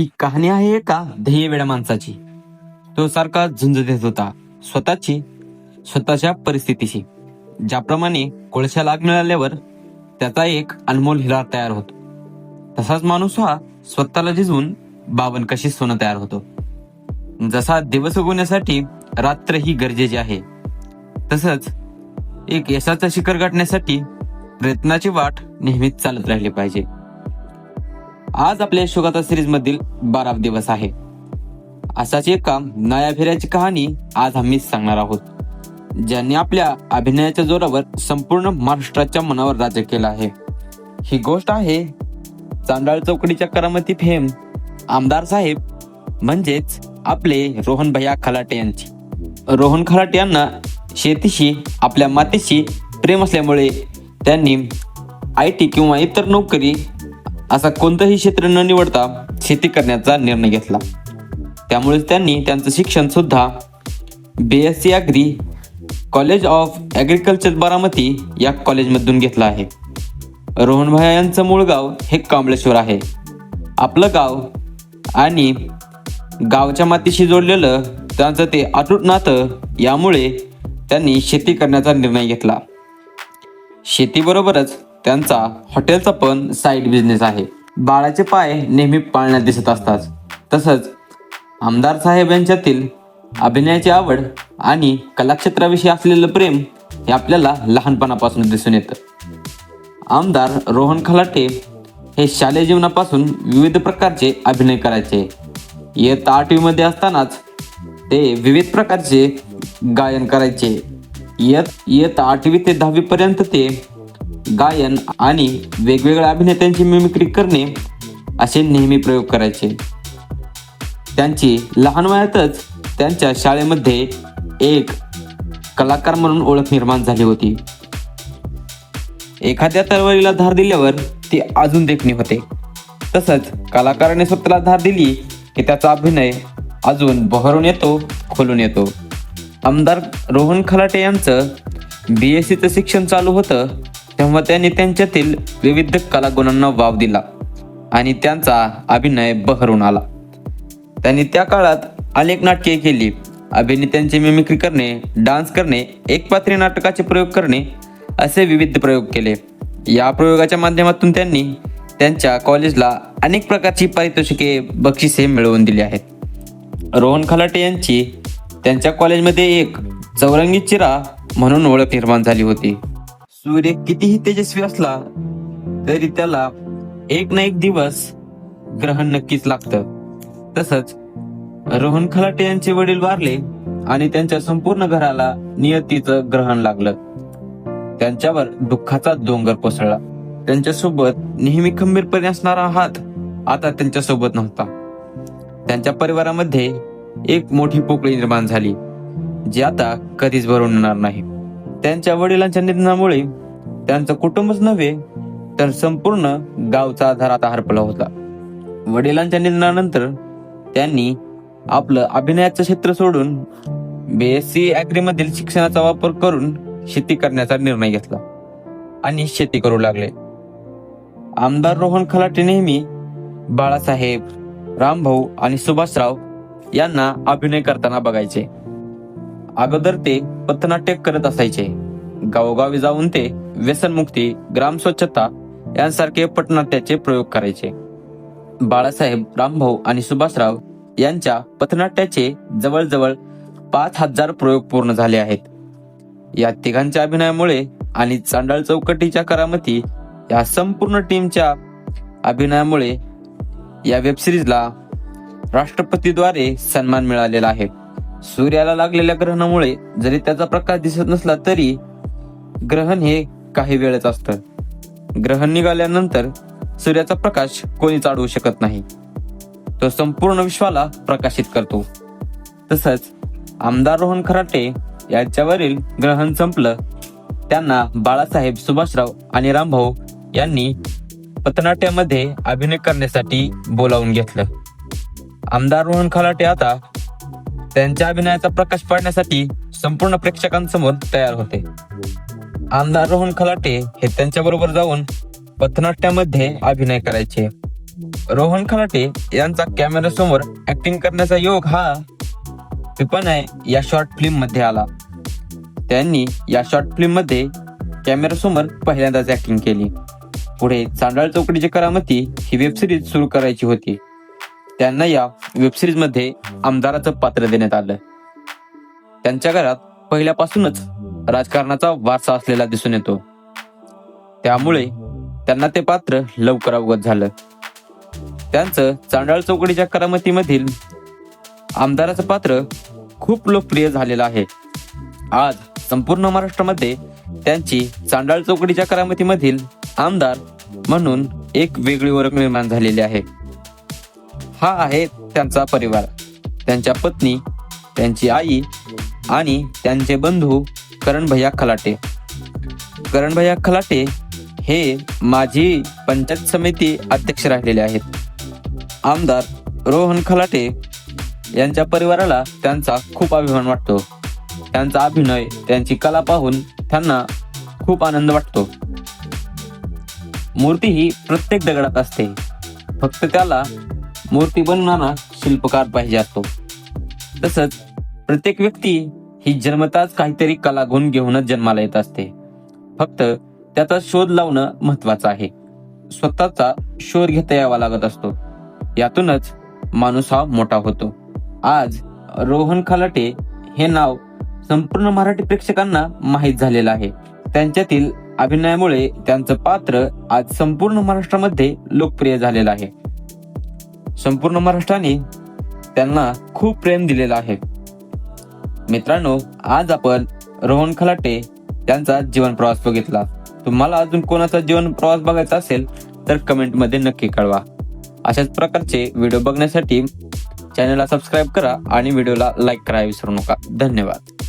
ही कहाणी आहे एका ध्येय वेळा माणसाची. तो सारखा झुंज देत होता स्वतःची स्वतःच्या परिस्थितीशी. ज्याप्रमाणे कोळशा लाग मिळाल्यावर त्याचा एक अनमोल हिरा तयार होतो. तसाच माणूस हा स्वतःला झिजवून बावन कशी सोनं तयार होतो. जसा दिवस उगवण्यासाठी रात्र ही गरजेची आहे तसंच एक यशाचं शिखर गाठण्यासाठी प्रयत्नाची वाट नेहमीच चालत राहिली पाहिजे. आज आपल्या यशोगाथा सिरीज मधील बारा दिवस आहे. असाच एका नया फेऱ्याची कहाणी आज आम्ही सांगणार आहोत. ज्यांनी आपल्या अभिनयाच्या जोरावर संपूर्ण महाराष्ट्राच्या मनावर राज्य केलं आहे. ही गोष्ट आहे चांडाळ चौकडीच्या करामती फेम आमदार साहेब म्हणजेच आपले रोहन भैया खलाटे यांची. रोहन खलाटे यांना शेतीशी आपल्या मातेशी प्रेम असल्यामुळे त्यांनी आय टी किंवा इतर नोकरी असा कोणतंही क्षेत्र न निवडता शेती करण्याचा निर्णय घेतला. त्यामुळे त्यांनी त्यांचं शिक्षण सुद्धा B S C agri college of agriculture Baramati या कॉलेजमधून घेतलं आहे. रोहनभाया यांचं मूळ गाव हे कांबळेश्वर आहे. आपलं गाव आणि गावच्या मातीशी जोडलेलं त्यांचं ते अटूट नातं यामुळे त्यांनी शेती करण्याचा निर्णय घेतला. शेतीबरोबरच त्यांचा हॉटेलचा पण साईड बिझनेस आहे. बाळाचे पाय नेहमी पाळण्यात दिसत असतात. तसंच आमदार साहेब यांच्यातील अभिनयाची आवड आणि कलाक्षेत्राविषयी असलेलं प्रेम हे आपल्याला लहानपणापासून दिसून येतं. आमदार रोहन खलाटे हे शालेय जीवनापासून विविध प्रकारचे अभिनय करायचे. इयत्ता आठवीमध्ये असतानाच ते विविध प्रकारचे गायन करायचे. इयत इयत्ता आठवी ते दहावीपर्यंत ते गायन आणि वेगवेगळ्या अभिनेत्यांची मिमिक्री करणे असे नेहमी प्रयोग करायचे. त्यांची लहान वयातच त्यांच्या शाळेमध्ये एक कलाकार म्हणून ओळख निर्माण झाली होती. एखाद्या तलवारीला धार दिल्यावर ती अजून देखणी होते. तसंच कलाकाराने स्वतःला धार दिली की त्याचा अभिनय अजून बहरून येतो खोलून येतो. आमदार रोहन खलाटे यांचं बी एस सीचं शिक्षण चालू होतं. तेव्हा त्यांनी त्यांच्यातील विविध कलागुणांना वाव दिला आणि त्यांचा अभिनय बहरून आला. त्यांनी त्या काळात अनेक नाटके केली. अभिनेत्यांची मिमिक्री करणे डान्स करणे एकपात्री नाटकाचे प्रयोग करणे असे विविध प्रयोग केले. या प्रयोगाच्या माध्यमातून त्यांनी त्यांच्या कॉलेजला अनेक प्रकारची पारितोषिके बक्षिसे मिळवून दिली आहेत. रोहन खलाटे यांची त्यांच्या कॉलेजमध्ये एक चौरंगी चिरा म्हणून ओळख निर्माण झाली होती. सूर्य कितीही तेजस्वी असला तरी त्याला एक ना एक दिवस ग्रहण नक्कीच लागतं. तसंच रोहन खलाटे यांचे वडील वारले आणि त्यांच्या संपूर्ण घराला नियतीचं ग्रहण लागलं. त्यांच्यावर दुःखाचा डोंगर कोसळला. त्यांच्यासोबत नेहमी खंबीरपणे असणारा हात आता त्यांच्यासोबत नव्हता. त्यांच्या परिवारामध्ये एक मोठी पोकळी निर्माण झाली जी आता कधीच भरून येणार नाही. त्यांच्या वडिलांच्या निधनामुळे त्यांचं कुटुंबच नव्हे तर संपूर्ण गावचा आधार आता हरपला होता. वडिलांच्या निधनानंतर त्यांनी आपलं अभिनयाचं क्षेत्र सोडून बीएससी ऍग्री मधील शिक्षणाचा वापर करून शेती करण्याचा निर्णय घेतला आणि शेती करू लागले. आमदार रोहन खलाटे नेहमी बाळासाहेब रामभाऊ आणि सुभाषराव यांना अभिनय करताना बघायचे. अगोदर ते पथनाट्य करत असायचे. गावोगावी जाऊन ते व्यसनमुक्ती ग्राम स्वच्छता यांसारखे पथनाट्याचे प्रयोग करायचे. बाळासाहेब रामभाऊ आणि सुभाषराव यांच्या पथनाट्याचे जवळजवळ पाच हजार प्रयोग पूर्ण झाले आहेत. या तिघांच्या अभिनयामुळे आणि चांडाळ चौकटीच्या करामती या संपूर्ण टीमच्या अभिनयामुळे या वेबसिरीजला राष्ट्रपतीद्वारे सन्मान मिळालेला आहे. सूर्याला लागलेल्या ग्रहणामुळे जरी त्याचा प्रकाश दिसत नसला तरी ग्रहण हे काही वेळच असतं. ग्रहण निघाल्यानंतर सूर्याचा प्रकाश कोणीच अडवू शकत नाही. तो संपूर्ण विश्वाला प्रकाशित करतो. तसंच आमदार रोहन खराटे यांच्यावरील ग्रहण संपलं. त्यांना बाळासाहेब सुभाषराव आणि रामभाऊ यांनी पथनाट्यामध्ये अभिनय करण्यासाठी बोलावून घेतलं. आमदार रोहन खराटे आता त्यांच्या अभिनयाचा प्रकाश पाडण्यासाठी संपूर्ण प्रेक्षकांसमोर तयार होते. आमदार रोहन खलाटे हे त्यांच्या बरोबर जाऊन पथनाट्यामध्ये अभिनय करायचे. रोहन खलाटे यांचा कॅमेरा समोर ऍक्टिंग करण्याचा योग हा पिपनाय या शॉर्ट फिल्ममध्ये आला. त्यांनी या शॉर्ट फिल्ममध्ये कॅमेरा समोर पहिल्यांदाच ऍक्टिंग केली. पुढे चांडाळ चौकडीची करामती ही वेबसिरीज सुरू करायची होती. त्यांना या वेबसिरीजमध्ये मध्ये आमदाराचं पात्र देण्यात आलं. त्यांच्या घरात पहिल्यापासूनच राजकारणाचा वारसा असलेला दिसून येतो. त्यामुळे त्यांना ते पात्र लवकर अवगत झालं. त्यांचं चांडाळ चौकडीच्या करामतीमधील आमदाराचं पात्र खूप लोकप्रिय झालेलं आहे. आज संपूर्ण महाराष्ट्रामध्ये त्यांची चांडाळ चौकडीच्या करामतीमधील आमदार म्हणून एक वेगळी ओळख निर्माण झालेली आहे. हा आहे त्यांचा परिवार. त्यांच्या पत्नी त्यांची आई आणि त्यांचे बंधू करण भैया खलाटे. करण भैया खलाटे हे माजी पंचायत समिती अध्यक्ष राहिलेले आहेत. आमदार रोहन खलाटे यांच्या परिवाराला त्यांचा खूप अभिमान वाटतो. त्यांचा अभिनय त्यांची कला पाहून त्यांना खूप आनंद वाटतो. मूर्ती ही प्रत्येक दगडात असते. फक्त त्याला मूर्ती बनवणारा शिल्पकार पाहिजे असतो. तसंच प्रत्येक व्यक्ती ही जन्मताच काहीतरी कला गुण घेऊनच जन्माला येत असते. फक्त त्याचा शोध लावणं महत्वाचं आहे. स्वतःचा शोध घेता यावा लागत असतो. यातूनच माणूस हा मोठा होतो. आज रोहन खलाटे हे नाव संपूर्ण मराठी प्रेक्षकांना माहीत झालेलं आहे. त्यांच्यातील अभिनयामुळे त्यांचं पात्र आज संपूर्ण महाराष्ट्रामध्ये लोकप्रिय झालेलं आहे. संपूर्ण महाराष्ट्राने त्यांना खूप प्रेम दिलेलं आहे. मित्रांनो आज आपण रोहन खलाटे यांचा जीवन प्रवास बघितला. तुम्हाला अजून कोणाचा जीवन प्रवास बघायचा असेल तर कमेंटमध्ये नक्की कळवा. अशाच प्रकारचे व्हिडिओ बघण्यासाठी चॅनलला सबस्क्राईब करा आणि व्हिडिओला लाईक करायला विसरू नका. धन्यवाद.